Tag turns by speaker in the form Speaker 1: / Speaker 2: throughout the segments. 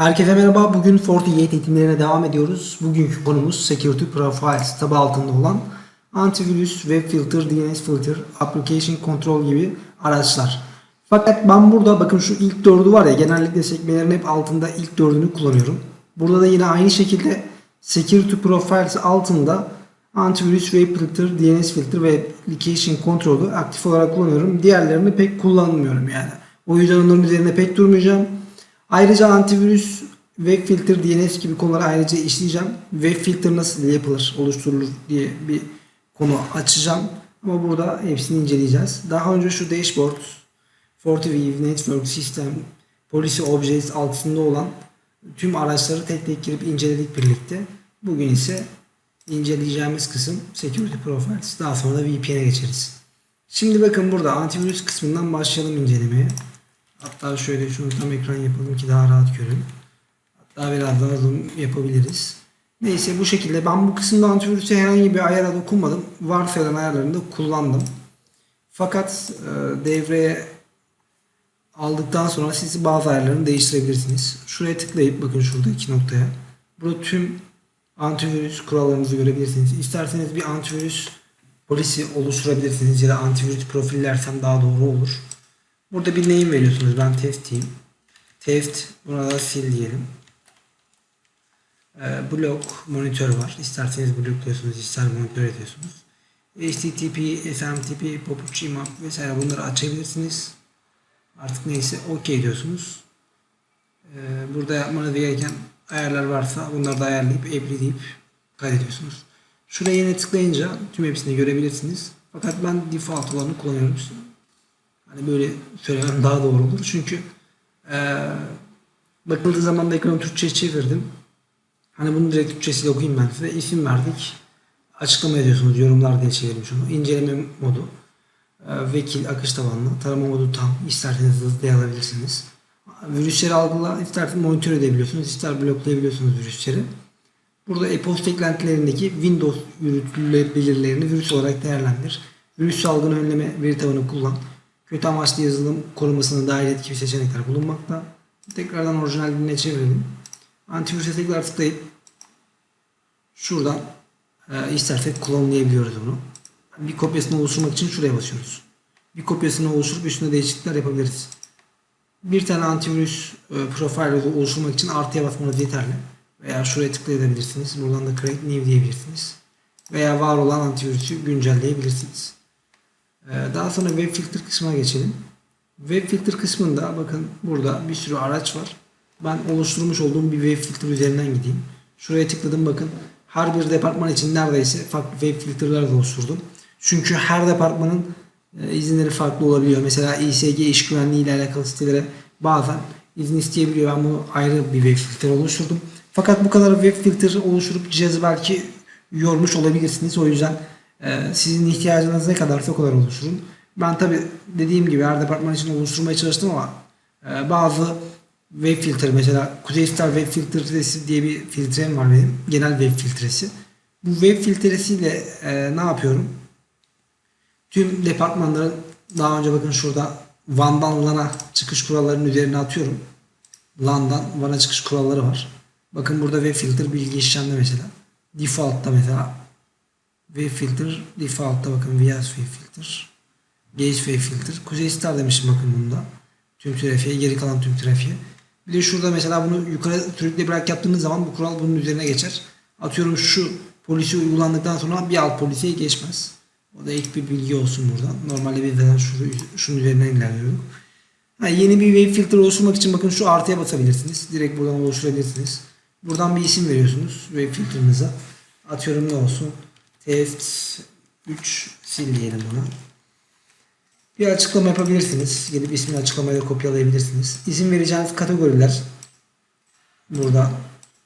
Speaker 1: Herkese merhaba. Bugün FortiGate eğitimlerine devam ediyoruz. Bugünkü konumuz Security Profiles tabi altında olan antivirüs, web filter, DNS filter, application control gibi araçlar. Fakat ben burada bakın şu ilk dördü var ya genellikle sekmelerin hep altında ilk dördünü kullanıyorum. Burada da yine aynı şekilde Security Profiles altında antivirüs, web filter, DNS filter ve application control'ü aktif olarak kullanıyorum. Diğerlerini pek kullanmıyorum yani. O yüzden onların üzerine pek durmayacağım. Ayrıca antivirüs, web filter, DNS gibi konuları ayrıca işleyeceğim. Web filter nasıl yapılır, oluşturulur diye bir konu açacağım. Ama burada hepsini inceleyeceğiz. Daha önce şu dashboard, FortiView, Network System, Policy Objects altında olan tüm araçları tek tek girip inceledik birlikte. Bugün ise inceleyeceğimiz kısım Security Profiles. Daha sonra da VPN'e geçeriz. Şimdi bakın burada antivirüs kısmından başlayalım incelemeye. Hatta şöyle şunu tam ekran yapalım ki daha rahat görün. Hatta biraz daha zoom yapabiliriz. Neyse bu şekilde ben bu kısımda antivirüse herhangi bir ayara dokunmadım. Varsayılan ayarlarını da kullandım. Fakat e, devreye aldıktan sonra siz bazı ayarlarını değiştirebilirsiniz. Şuraya tıklayıp bakın şurada iki noktaya. Burada tüm antivirüs kurallarınızı görebilirsiniz. İsterseniz bir antivirüs polisi oluşturabilirsiniz ya da antivirüs profillersem daha doğru olur. Burada bir name veriyorsunuz. Ben test diyeyim. Test buna da sil diyelim. Ee, blok monitör var. İsterseniz blokluyorsunuz, ister monitör ediyorsunuz. HTTP, SMTP, Pop-up Gmap vesaire bunları açabilirsiniz. Artık neyse OK diyorsunuz. Ee, burada yapmanız gereken ayarlar varsa bunları da ayarlayıp apply deyip kaydediyorsunuz. Şuraya yine tıklayınca tüm hepsini görebilirsiniz. Fakat ben default olanı kullanıyorum. Hani böyle söylemem daha doğru olur. Çünkü eee bakıldığı zaman da ekranı Türkçe çevirdim. Hani bunu direkt Türkçesiyle okuyayım ben size. İsim verdik. Açıklama ediyorsunuz. Yorumlar diye çevirmiş onu. İnceleme modu. eee, vekil akış tabanlı. Tarama modu tam. İsterseniz hızlı alabilirsiniz. Virüsleri algıla. isterseniz monitör edebiliyorsunuz. ister bloklayabiliyorsunuz virüsleri. Burada e-posta eklentilerindeki Windows yürütülebilirlerini virüs olarak değerlendir. Virüs salgını önleme veri tabanı kullan. Kötü amaçlı yazılım korumasını dahil et gibi seçenekler bulunmakta. Tekrardan orijinal diline çevirelim. Antivirüse tekrar tıklayıp şuradan e, istersek kullanılabiliyoruz bunu. Bir kopyasını oluşturmak için şuraya basıyoruz. Bir kopyasını oluşturup üstüne değişiklikler yapabiliriz. Bir tane antivirüs e, profil oluşturmak için artıya basmanız yeterli. Veya şuraya tıklayabilirsiniz. Buradan da create new diyebilirsiniz. Veya var olan antivirüsü güncelleyebilirsiniz. Ee, Daha sonra web filter kısmına geçelim. Web filter kısmında bakın burada bir sürü araç var. Ben oluşturmuş olduğum bir web filter üzerinden gideyim. Şuraya tıkladım bakın. Her bir departman için neredeyse farklı web filterler de oluşturdum. Çünkü her departmanın e, izinleri farklı olabiliyor. Mesela İSG iş güvenliği ile alakalı sitelere bazen izin isteyebiliyor. Ben bunu ayrı bir web filter oluşturdum. Fakat bu kadar web filter oluşturup cihazı belki yormuş olabilirsiniz. O yüzden sizin ihtiyacınız ne kadarsa o kadar oluşturun. Ben tabi dediğim gibi her departman için oluşturmaya çalıştım ama e, bazı web filtre mesela Kuzey Star web filtresi diye bir filtrem var benim. Genel web filtresi. Bu web filtresiyle e, ne yapıyorum? Tüm departmanların daha önce bakın şurada WAN'dan LAN'a çıkış kurallarının üzerine atıyorum. LAN'dan WAN'a çıkış kuralları var. Bakın burada web filter bilgi işlemde mesela. Default'ta mesela Wave filter default'ta bakın VS wave filter. Gauge wave filter. Kuzey Star demişim bakın bunda. Tüm trafiğe geri kalan tüm trafiğe. Bir de şurada mesela bunu yukarı sürükle bırak yaptığınız zaman bu kural bunun üzerine geçer. Atıyorum şu polisi uygulandıktan sonra bir alt polisiye geçmez. O da ilk bir bilgi olsun buradan. Normalde biz zaten şu, şunun üzerinden ilerliyorduk. Ha, yeni bir wave filter oluşturmak için bakın şu artıya basabilirsiniz. Direkt buradan oluşturabilirsiniz. Buradan bir isim veriyorsunuz wave filter'ınıza. Atıyorum ne olsun? Test 3 sil diyelim buna. Bir açıklama yapabilirsiniz. Gelip ismini açıklamaya da kopyalayabilirsiniz. İsim vereceğiniz kategoriler burada.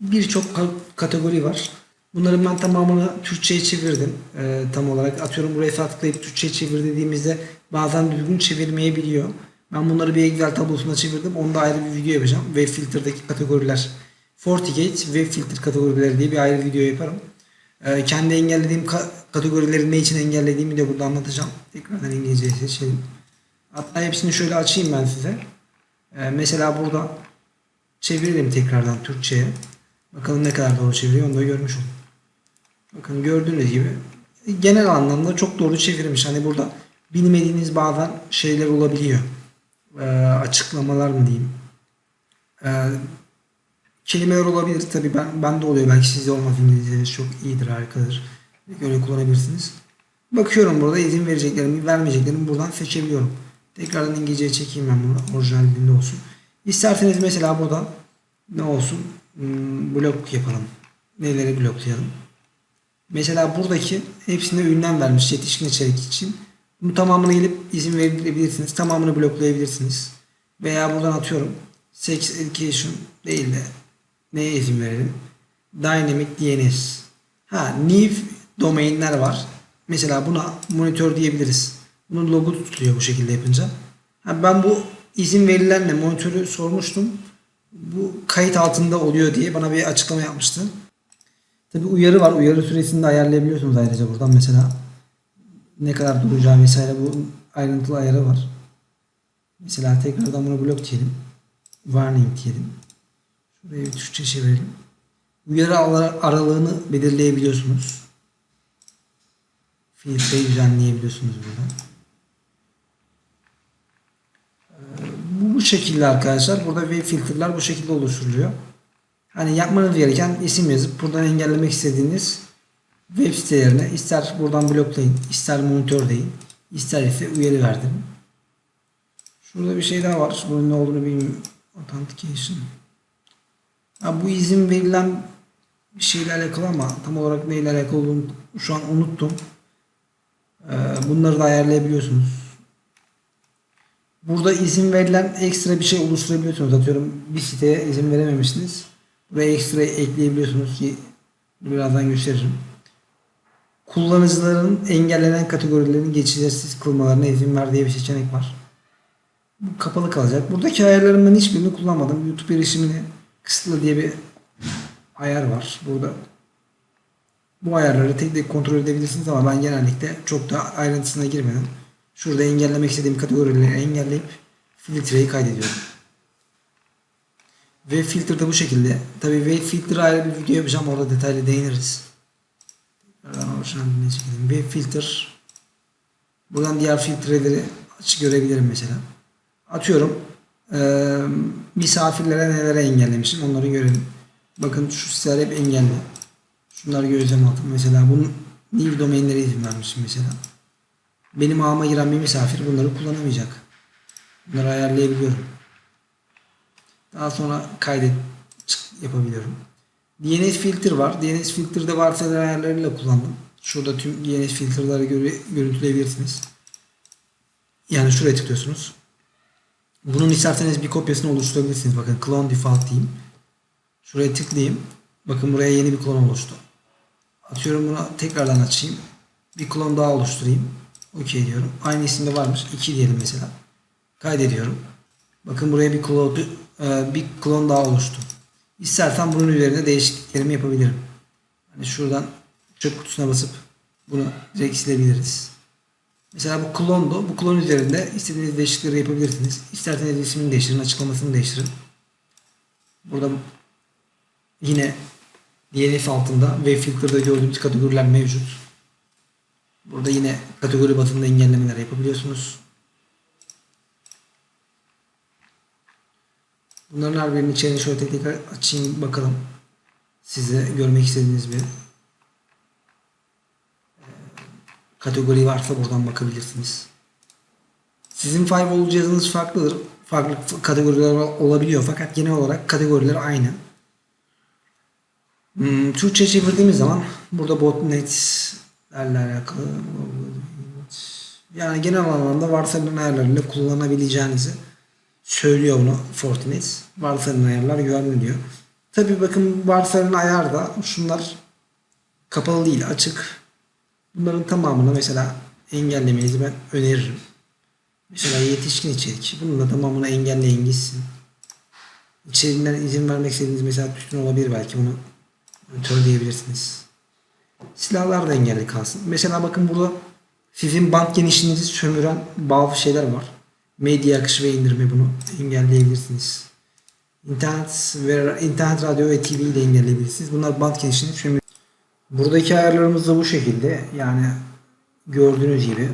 Speaker 1: Birçok ka- kategori var. Bunların ben tamamını Türkçe'ye çevirdim. Ee, tam olarak atıyorum buraya sağ tıklayıp Türkçe'ye çevir dediğimizde bazen düzgün çevirmeyebiliyor. Ben bunları bir Excel tablosuna çevirdim. Onda ayrı bir video yapacağım. Web filterdeki kategoriler. FortiGate Web Filter kategorileri diye bir ayrı video yaparım. Ee, kendi engellediğim ka- kategorileri ne için engellediğimi de burada anlatacağım. Tekrardan İngilizceyi seçelim. Hatta hepsini şöyle açayım ben size. Ee, mesela burada çevirelim tekrardan Türkçe'ye. Bakalım ne kadar doğru çeviriyor onu da görmüş olun. Bakın gördüğünüz gibi genel anlamda çok doğru çevirmiş. Hani burada bilmediğiniz bazen şeyler olabiliyor. Ee, açıklamalar mı diyeyim. Ee, kelimeler olabilir tabii ben, ben de oluyor. Belki sizde olmaz İngilizceniz çok iyidir, harikadır. Öyle kullanabilirsiniz. Bakıyorum burada izin vereceklerimi, vermeyeceklerimi buradan seçebiliyorum. Tekrardan İngilizceye çekeyim ben bunu. Orijinal dilinde olsun. İsterseniz mesela burada ne olsun? Hmm, blok yapalım. Neleri bloklayalım? Mesela buradaki hepsine ünlem vermiş yetişkin içerik için. Bunu tamamını gelip izin verebilirsiniz. Tamamını bloklayabilirsiniz. Veya buradan atıyorum. Sex Education değil de neye izin verelim? Dynamic DNS. Ha, new domainler var. Mesela buna monitör diyebiliriz. Bunun logo tutuluyor bu şekilde yapınca. Ha, ben bu izin verilenle monitörü sormuştum. Bu kayıt altında oluyor diye bana bir açıklama yapmıştı. Tabi uyarı var. Uyarı süresini de ayarlayabiliyorsunuz ayrıca buradan mesela. Ne kadar duracağı vesaire bu ayrıntılı ayarı var. Mesela tekrardan bunu blok diyelim. Warning diyelim. Şuraya bir Türkçe çevirelim. Uyarı ara- aralığını belirleyebiliyorsunuz. Filtreyi düzenleyebiliyorsunuz burada. Ee, Bu, bu şekilde arkadaşlar. Burada web filtreler bu şekilde oluşturuluyor. Hani yapmanız gereken isim yazıp buradan engellemek istediğiniz web sitelerine ister buradan bloklayın, ister monitör deyin, ister ise uyarı verdim. Şurada bir şey daha var. Bunun ne olduğunu bilmiyorum. Authentication. Ha, bu izin verilen bir şeyle alakalı ama tam olarak neyle alakalı olduğunu şu an unuttum. Ee, bunları da ayarlayabiliyorsunuz. Burada izin verilen ekstra bir şey oluşturabiliyorsunuz. Atıyorum bir siteye izin verememişsiniz. Buraya ekstra ekleyebiliyorsunuz. Ye- Birazdan gösteririm. Kullanıcıların engellenen kategorilerin geçişsiz kılmalarına izin ver diye bir seçenek var. Bu kapalı kalacak. Buradaki ayarların ben hiçbirini kullanmadım. YouTube erişimini kısıtla diye bir ayar var burada. Bu ayarları tek tek kontrol edebilirsiniz ama ben genellikle çok da ayrıntısına girmeden şurada engellemek istediğim kategorileri engelleyip filtreyi kaydediyorum. Web filter de bu şekilde. Tabii web filter ayrı bir video yapacağım. Orada detaylı değiniriz. Tekrardan orijinal diline çekelim. Web filter. Buradan diğer filtreleri açık görebilirim mesela. Atıyorum. Eee misafirlere nelere engellemişim onları görelim. Bakın şu siteler hep engelli. Şunları gözlem aldım. Mesela bunun new domainlere izin vermişim mesela. Benim ağıma giren bir misafir bunları kullanamayacak. Bunları ayarlayabiliyorum. Daha sonra kaydet yapabiliyorum. DNS filter var. DNS filter'de varsayılan ayarlarıyla kullandım. Şurada tüm DNS göre, görüntüleyebilirsiniz. Yani şuraya tıklıyorsunuz. Bunun isterseniz bir kopyasını oluşturabilirsiniz. Bakın clone default diyeyim. Şuraya tıklayayım. Bakın buraya yeni bir klon oluştu. Atıyorum bunu tekrardan açayım. Bir klon daha oluşturayım. Okey diyorum. Aynı isimde varmış. 2 diyelim mesela. Kaydediyorum. Bakın buraya bir klon, e, bir klon daha oluştu. İstersen bunun üzerine değişikliklerimi yapabilirim. Hani şuradan çöp kutusuna basıp bunu direkt silebiliriz. Mesela bu klondu. Bu klon üzerinde istediğiniz değişiklikleri yapabilirsiniz. İsterseniz ismini değiştirin, açıklamasını değiştirin. Burada yine DNS altında web filter'da gördüğümüz kategoriler mevcut. Burada yine kategori batında engellemeler yapabiliyorsunuz. Bunların her birinin içeriğini şöyle tek tek açayım bakalım. Size görmek istediğiniz bir e, kategori varsa buradan bakabilirsiniz. Sizin firewall cihazınız farklıdır. Farklı kategoriler olabiliyor fakat genel olarak kategoriler aynı. Hmm, Türkçe çevirdiğimiz zaman burada botnetlerle alakalı yani genel anlamda varsayılan ayarlarıyla kullanabileceğinizi söylüyor bunu Fortinet. Varsayılan ayarlar güvenli. Tabi bakın varsayılan ayar da şunlar kapalı değil açık. Bunların tamamını mesela engellemenizi ben öneririm. Mesela yetişkin içerik. Bunun da tamamını engelleyin gitsin. İçeriğinden izin vermek istediğiniz mesela tütün olabilir belki bunu monitör diyebilirsiniz. Silahlar da engelli kalsın. Mesela bakın burada sizin band genişliğinizi sömüren bazı şeyler var. Medya akışı ve indirme bunu engelleyebilirsiniz. İnternet ve internet radyo ve TV ile engelleyebilirsiniz. Bunlar band genişliğini şimdi buradaki ayarlarımız da bu şekilde. Yani gördüğünüz gibi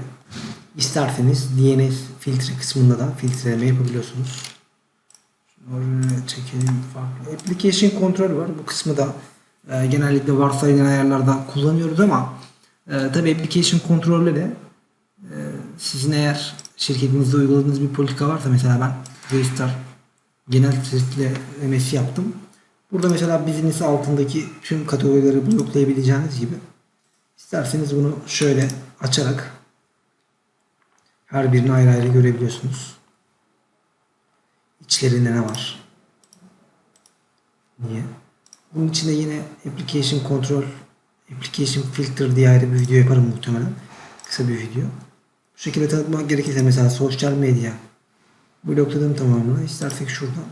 Speaker 1: isterseniz DNS filtre kısmında da filtreleme yapabiliyorsunuz. Oraya çekelim farklı. Application kontrol var. Bu kısmı da e, genellikle varsayılan ayarlarda kullanıyoruz ama e, tabi application kontrolle de e, sizin eğer şirketinizde uyguladığınız bir politika varsa mesela ben Registar genel filtre MS yaptım. Burada mesela business altındaki tüm kategorileri bloklayabileceğiniz gibi isterseniz bunu şöyle açarak her birini ayrı ayrı görebiliyorsunuz. İçlerinde ne var? Niye? Bunun içinde yine application control, application filter diye ayrı bir video yaparım muhtemelen. Kısa bir video. Bu şekilde tanıtmak gerekirse mesela sosyal medya blokladım tamamını. İstersek şuradan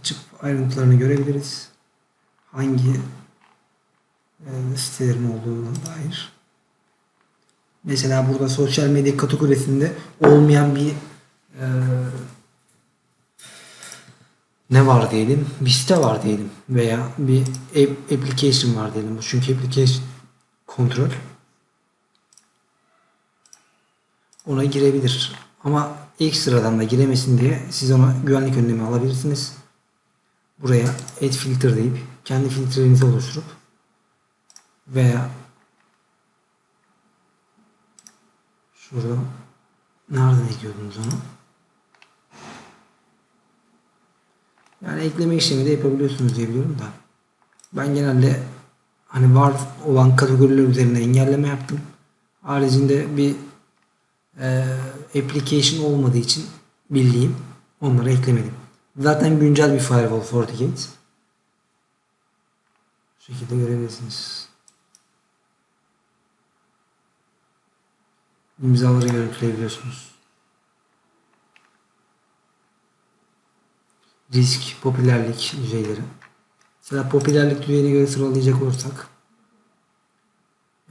Speaker 1: açıp ayrıntılarını görebiliriz. Hangi e, sitelerin olduğuna dair. Mesela burada sosyal medya kategorisinde olmayan bir e, ne var diyelim? Bir site var diyelim. Veya bir app- application var diyelim. Çünkü application kontrol. Ona girebilir. Ama ekstradan da giremesin diye siz ona güvenlik önlemi alabilirsiniz. Buraya add filter deyip kendi filtrenizi oluşturup veya şurada nereden ekliyordunuz onu? Yani ekleme işlemi de yapabiliyorsunuz diye biliyorum da. Ben genelde hani var olan kategoriler üzerine engelleme yaptım. Haricinde bir e, application olmadığı için bildiğim onları eklemedim. Zaten güncel bir firewall FortiGate. Bu şekilde görebilirsiniz. İmzaları görüntüleyebiliyorsunuz. Risk, popülerlik düzeyleri. Mesela popülerlik düzeyine göre sıralayacak olursak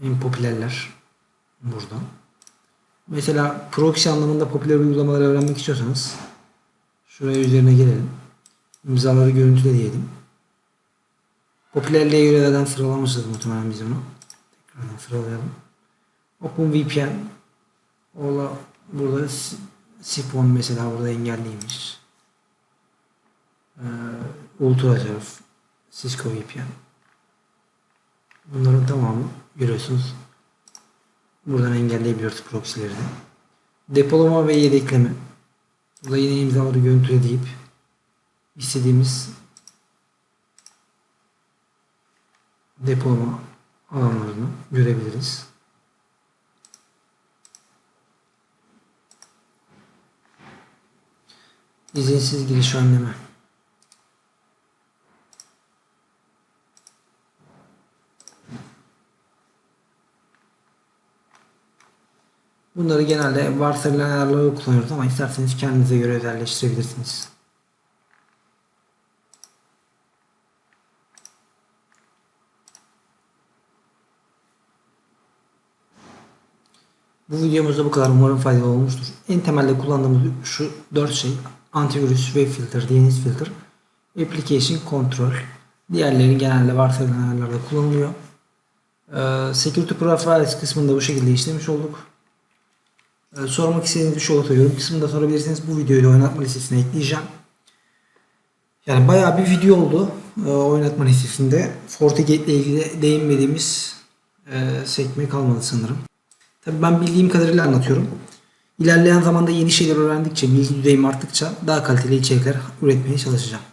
Speaker 1: en popülerler burada. Mesela proxy anlamında popüler uygulamaları öğrenmek istiyorsanız şuraya üzerine gelelim. İmzaları görüntüle diyelim. Popülerliğe göre zaten sıralamışız muhtemelen biz onu. Tekrardan sıralayalım. OpenVPN Ola burada Sifon mesela burada engelliymiş. Ee, UltraSurf, Cisco VPN. Bunların tamamı görüyorsunuz. Buradan engelleyebiliyoruz proxy'lerini. Depolama ve yedekleme. Burada yine imzaları görüntüle deyip istediğimiz depolama alanlarını görebiliriz. İzinsiz giriş önleme. Bunları genelde varsayılan ayarları kullanıyoruz ama isterseniz kendinize göre özelleştirebilirsiniz. Bu videomuzda bu kadar umarım faydalı olmuştur. En temelde kullandığımız şu 4 şey antivirüs, web filter, DNS filter, application control. Diğerleri genelde varsayılan ayarlarda kullanılıyor. Ee, security profiles kısmında bu şekilde işlemiş olduk. Ee, sormak istediğiniz bir şey olursa yorum kısmında sorabilirsiniz. Bu videoyu da oynatma listesine ekleyeceğim. Yani bayağı bir video oldu e, oynatma listesinde. FortiGate ile ilgili değinmediğimiz e, sekme kalmadı sanırım. Tabii ben bildiğim kadarıyla anlatıyorum. İlerleyen zamanda yeni şeyler öğrendikçe, bilgi düzeyim arttıkça daha kaliteli içerikler üretmeye çalışacağım.